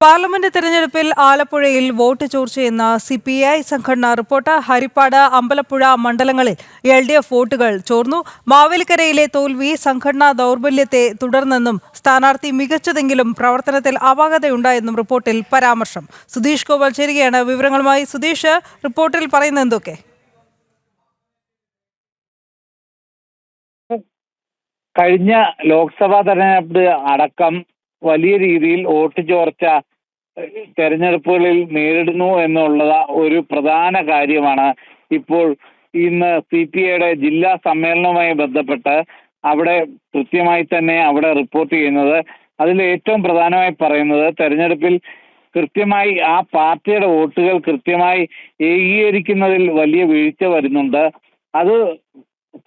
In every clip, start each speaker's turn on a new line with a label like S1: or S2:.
S1: Parliament തെരഞ്ഞെടുപ്പിൽ ആലപ്പുഴയിൽ vote ചോർച്ചയെന്ന സി പി ഐ സംഘടന റിപ്പോർട്ട് ഹരിപ്പാട് അമ്പലപ്പുഴ മണ്ഡലങ്ങളിൽ എൽ ഡി എഫ് വോട്ടുകൾ ചോർന്നു. മാവേലിക്കരയിലെ തോൽവി സംഘടനാ ദൗർബല്യത്തെ തുടർന്നെന്നും സ്ഥാനാർത്ഥി മികച്ചതെങ്കിലും പ്രവർത്തനത്തിൽ അപാകതയുണ്ടായെന്നും റിപ്പോർട്ടിൽ പരാമർശം. സുധീഷ് ഗോപാൽ ചേരുകയാണ് വിവരങ്ങളുമായി. സുധീഷ് റിപ്പോർട്ടിൽ പറയുന്ന എന്തൊക്കെ?
S2: കഴിഞ്ഞ ലോക്സഭാ തെരഞ്ഞെടുപ്പ് അടക്കം വലിയ രീതിയിൽ വോട്ട് ചോർച്ച തെരഞ്ഞെടുപ്പുകളിൽ നേരിടുന്നു എന്നുള്ളത് ഒരു പ്രധാന കാര്യമാണ്. ഇപ്പോൾ ഇന്ന് സി പി ഐയുടെ ജില്ലാ സമ്മേളനവുമായി ബന്ധപ്പെട്ട് അവിടെ കൃത്യമായി തന്നെ അവിടെ റിപ്പോർട്ട് ചെയ്യുന്നത്. അതിൽ ഏറ്റവും പ്രധാനമായി പറയുന്നത് തെരഞ്ഞെടുപ്പിൽ കൃത്യമായി ആ പാർട്ടിയുടെ വോട്ടുകൾ കൃത്യമായി ഏകീകരിക്കുന്നതിൽ വലിയ വീഴ്ച വരുന്നുണ്ട്. അത്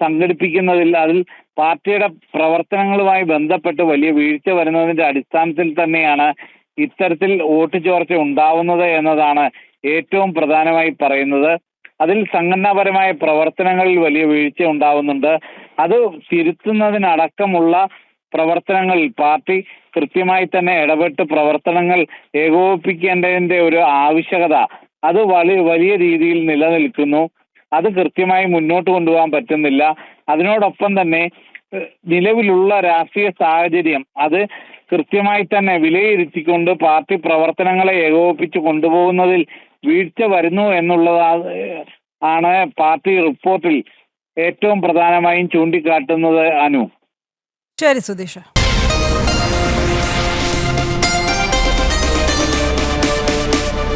S2: സംഘടിപ്പിക്കുന്നതിൽ അതിൽ പാർട്ടിയുടെ പ്രവർത്തനങ്ങളുമായി ബന്ധപ്പെട്ട് വലിയ വീഴ്ച വരുന്നതിന്റെ അടിസ്ഥാനത്തിൽ തന്നെയാണ് ഇത്തരത്തിൽ വോട്ട് ചോർച്ച ഉണ്ടാവുന്നത് എന്നതാണ് ഏറ്റവും പ്രധാനമായി പറയുന്നത്. അതിൽ സംഘടനാപരമായ പ്രവർത്തനങ്ങളിൽ വലിയ വീഴ്ച ഉണ്ടാവുന്നുണ്ട്. അത് തിരുത്തുന്നതിനടക്കമുള്ള പ്രവർത്തനങ്ങൾ പാർട്ടി കൃത്യമായി തന്നെ ഇടപെട്ട് പ്രവർത്തനങ്ങൾ ഏകോപിപ്പിക്കേണ്ടതിന്റെ ഒരു ആവശ്യകത അത് വലിയ വലിയ രീതിയിൽ നിലനിൽക്കുന്നു. അത് കൃത്യമായി മുന്നോട്ട് കൊണ്ടുപോകാൻ പറ്റുന്നില്ല. അതിനോടൊപ്പം തന്നെ നിലവിലുള്ള രാഷ്ട്രീയ സാഹചര്യം അത് കൃത്യമായി തന്നെ വിലയിരുത്തിക്കൊണ്ട് പാർട്ടി പ്രവർത്തനങ്ങളെ ഏകോപിപ്പിച്ച് കൊണ്ടുപോകുന്നതിൽ വീഴ്ച വരുന്നു എന്നുള്ളത് ആണ് പാർട്ടി റിപ്പോർട്ടിൽ ഏറ്റവും പ്രധാനമായും ചൂണ്ടിക്കാട്ടുന്നത് അനു.
S1: ശരി സുധീഷ്.